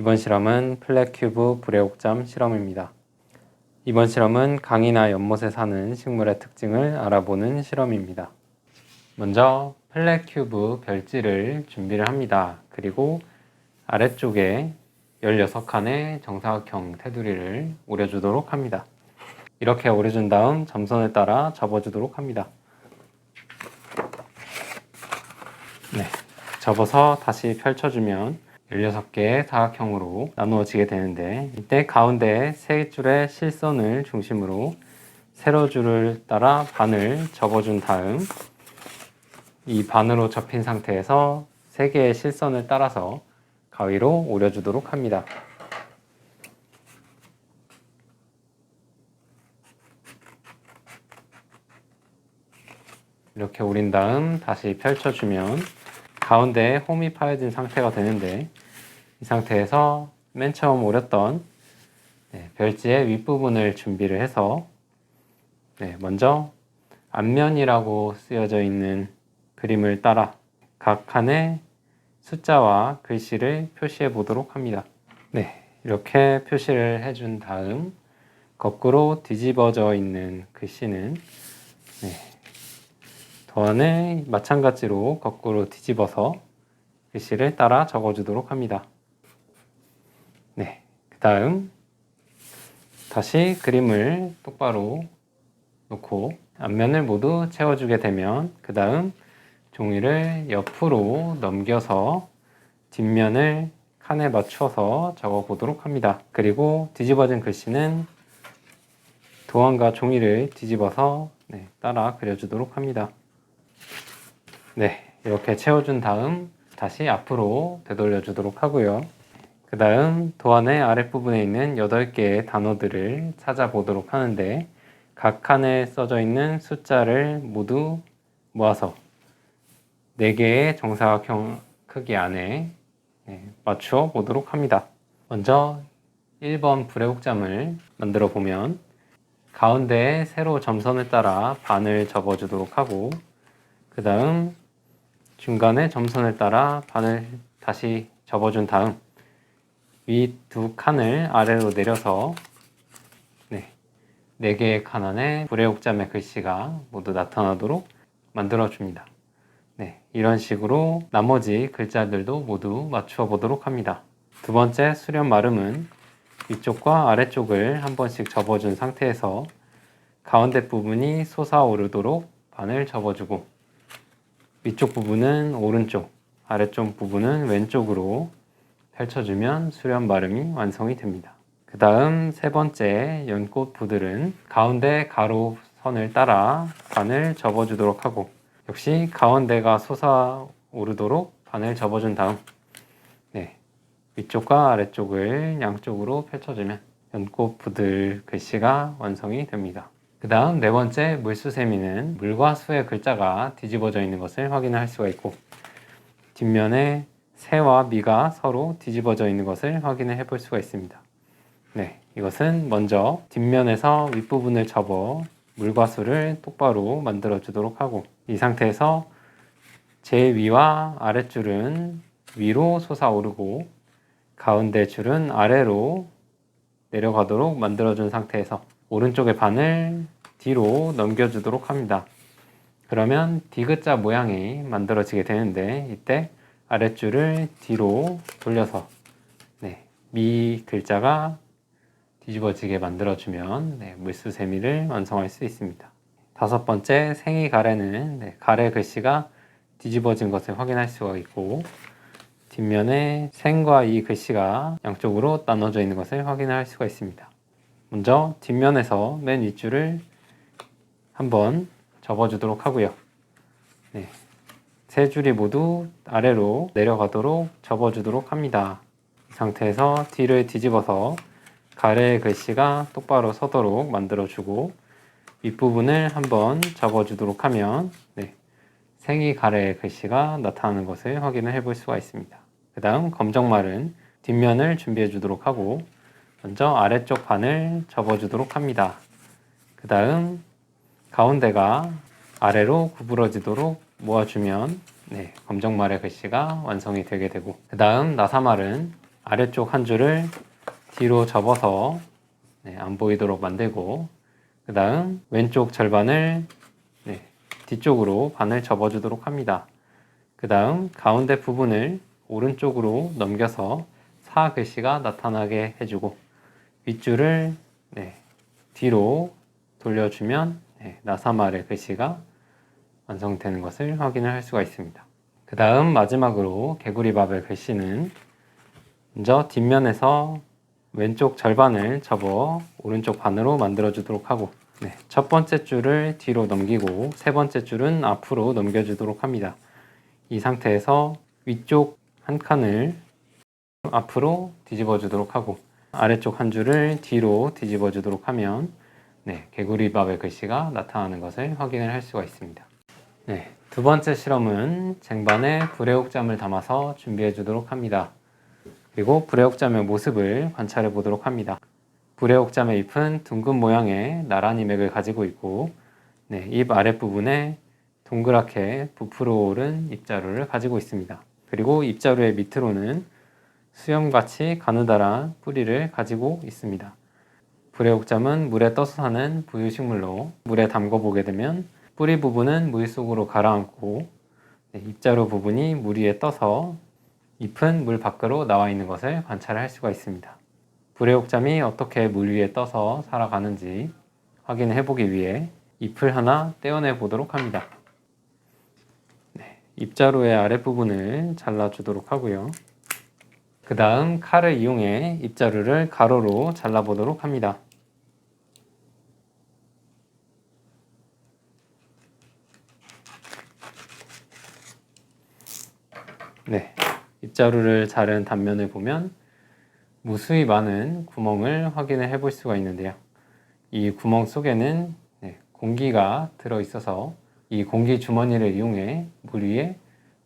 이번 실험은 플랫큐브 불의옥잠 실험입니다. 이번 실험은 강이나 연못에 사는 식물의 특징을 알아보는 실험입니다. 먼저 플랫큐브 별지를 준비를 합니다. 그리고 아래쪽에 16칸의 정사각형 테두리를 오려주도록 합니다. 이렇게 오려준 다음 점선을 따라 접어주도록 합니다. 네, 접어서 다시 펼쳐주면 16개의 사각형으로 나누어지게 되는데 이때 가운데 세 줄의 실선을 중심으로 세로 줄을 따라 반을 접어준 다음 이 반으로 접힌 상태에서 세 개의 실선을 따라서 가위로 오려주도록 합니다. 이렇게 오린 다음 다시 펼쳐주면 가운데 홈이 파여진 상태가 되는데 이 상태에서 맨 처음 오렸던 네, 별지의 윗부분을 준비를 해서 네, 먼저 앞면이라고 쓰여져 있는 그림을 따라 각 칸에 숫자와 글씨를 표시해 보도록 합니다. 네, 이렇게 표시를 해준 다음 거꾸로 뒤집어져 있는 글씨는 네, 도안을 마찬가지로 거꾸로 뒤집어서 글씨를 따라 적어주도록 합니다. 다음 다시 그림을 똑바로 놓고 앞면을 모두 채워주게 되면 그 다음 종이를 옆으로 넘겨서 뒷면을 칸에 맞춰서 적어 보도록 합니다. 그리고 뒤집어진 글씨는 도안과 종이를 뒤집어서 네, 따라 그려주도록 합니다. 네, 이렇게 채워준 다음 다시 앞으로 되돌려 주도록 하고요. 그 다음 도안의 아랫부분에 있는 8개의 단어들을 찾아보도록 하는데 각 칸에 써져 있는 숫자를 모두 모아서 4개의 정사각형 크기 안에 네, 맞추어 보도록 합니다. 먼저 1번 불의 옥잠을 만들어 보면 가운데에 세로 점선을 따라 반을 접어주도록 하고 그 다음 중간에 점선을 따라 반을 다시 접어준 다음 위 두 칸을 아래로 내려서 네, 네 개의 칸 안에 불의 옥잠의 글씨가 모두 나타나도록 만들어 줍니다. 네, 이런 식으로 나머지 글자들도 모두 맞추어 보도록 합니다. 두 번째 수렴 마름은 위쪽과 아래쪽을 한 번씩 접어준 상태에서 가운데 부분이 솟아오르도록 반을 접어주고 위쪽 부분은 오른쪽, 아래쪽 부분은 왼쪽으로 펼쳐주면 수렴 마름이 완성이 됩니다. 그 다음 세 번째 연꽃 부들은 가운데 가로 선을 따라 반을 접어주도록 하고 역시 가운데가 솟아오르도록 반을 접어준 다음 네, 위쪽과 아래쪽을 양쪽으로 펼쳐주면 연꽃 부들 글씨가 완성이 됩니다. 그 다음 네 번째 물수세미는 물과 수의 글자가 뒤집어져 있는 것을 확인할 수가 있고 뒷면에 새와 미가 서로 뒤집어져 있는 것을 확인해 볼 수가 있습니다. 네, 이것은 먼저 뒷면에서 윗부분을 접어 물과 수를 똑바로 만들어 주도록 하고 이 상태에서 제 위와 아랫줄은 위로 솟아오르고 가운데 줄은 아래로 내려가도록 만들어준 상태에서 오른쪽의 반을 뒤로 넘겨주도록 합니다. 그러면 디귿자 모양이 만들어지게 되는데 이때 아랫줄을 뒤로 돌려서 네, 미 글자가 뒤집어지게 만들어주면 네, 물수세미를 완성할 수 있습니다. 다섯 번째 생이 가래는 네, 가래 글씨가 뒤집어진 것을 확인할 수가 있고 뒷면에 생과 이 글씨가 양쪽으로 나눠져 있는 것을 확인할 수가 있습니다. 먼저 뒷면에서 맨 윗줄을 한번 접어주도록 하고요. 네, 세 줄이 모두 아래로 내려가도록 접어주도록 합니다. 이 상태에서 뒤를 뒤집어서 가래의 글씨가 똑바로 서도록 만들어주고 윗부분을 한번 접어주도록 하면 네, 생이 가래의 글씨가 나타나는 것을 확인을 해볼 수가 있습니다. 그 다음 검정말은 뒷면을 준비해 주도록 하고 먼저 아래쪽 반을 접어주도록 합니다. 그 다음 가운데가 아래로 구부러지도록 모아주면 네, 검정말의 글씨가 완성이 되게 되고 그 다음 나사말은 아래쪽 한 줄을 뒤로 접어서 네, 안 보이도록 만들고 그 다음 왼쪽 절반을 네, 뒤쪽으로 반을 접어주도록 합니다. 그 다음 가운데 부분을 오른쪽으로 넘겨서 사 글씨가 나타나게 해주고 윗줄을 네, 뒤로 돌려주면 네, 나사말의 글씨가 완성되는 것을 확인을 할 수가 있습니다. 그 다음 마지막으로 개구리밥의 글씨는 먼저 뒷면에서 왼쪽 절반을 접어 오른쪽 반으로 만들어 주도록 하고 네, 첫 번째 줄을 뒤로 넘기고 세 번째 줄은 앞으로 넘겨 주도록 합니다. 이 상태에서 위쪽 한 칸을 앞으로 뒤집어 주도록 하고 아래쪽 한 줄을 뒤로 뒤집어 주도록 하면 네, 개구리밥의 글씨가 나타나는 것을 확인을 할 수가 있습니다. 네, 두 번째 실험은 쟁반에 불의 옥잠을 담아서 준비해 주도록 합니다. 그리고 불의 옥잠의 모습을 관찰해 보도록 합니다. 불의 옥잠의 잎은 둥근 모양의 나란히 맥을 가지고 있고 네, 잎 아랫부분에 동그랗게 부풀어 오른 잎자루를 가지고 있습니다. 그리고 잎자루의 밑으로는 수염같이 가느다란 뿌리를 가지고 있습니다. 불의 옥잠은 물에 떠서 사는 부유식물로 물에 담궈 보게 되면 뿌리 부분은 물 속으로 가라앉고 네, 잎자루 부분이 물 위에 떠서 잎은 물 밖으로 나와 있는 것을 관찰할 수가 있습니다. 불의 옥잠이 어떻게 물 위에 떠서 살아가는지 확인해 보기 위해 잎을 하나 떼어내 보도록 합니다. 네, 잎자루의 아랫부분을 잘라주도록 하고요. 그 다음 칼을 이용해 잎자루를 가로로 잘라보도록 합니다. 네, 잎자루를 자른 단면을 보면 무수히 많은 구멍을 확인을 해볼 수가 있는데요. 이 구멍 속에는 네, 공기가 들어 있어서 이 공기 주머니를 이용해 물 위에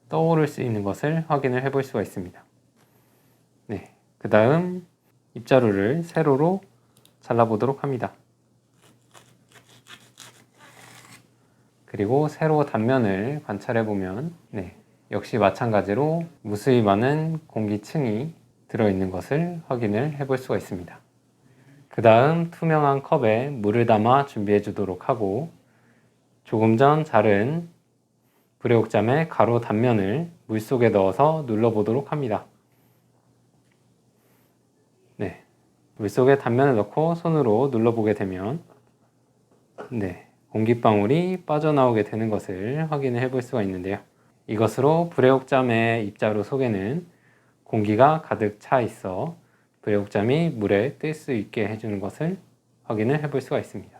떠오를 수 있는 것을 확인을 해볼 수가 있습니다. 네, 그 다음 잎자루를 세로로 잘라보도록 합니다. 그리고 세로 단면을 관찰해 보면 네, 역시 마찬가지로 무수히 많은 공기층이 들어있는 것을 확인을 해볼 수가 있습니다. 그 다음 투명한 컵에 물을 담아 준비해 주도록 하고 조금 전 자른 불의옥잠의 가로 단면을 물 속에 넣어서 눌러보도록 합니다. 네, 물 속에 단면을 넣고 손으로 눌러보게 되면 네, 공기방울이 빠져나오게 되는 것을 확인을 해볼 수가 있는데요. 이것으로 불의옥잠의 입자루 속에는 공기가 가득 차 있어 불의옥잠이 물에 뜰 수 있게 해주는 것을 확인을 해볼 수가 있습니다.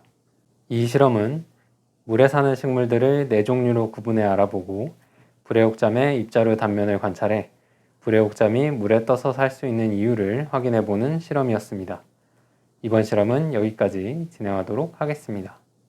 이 실험은 물에 사는 식물들을 네 종류로 구분해 알아보고 불의옥잠의 입자루 단면을 관찰해 불의옥잠이 물에 떠서 살 수 있는 이유를 확인해 보는 실험이었습니다. 이번 실험은 여기까지 진행하도록 하겠습니다.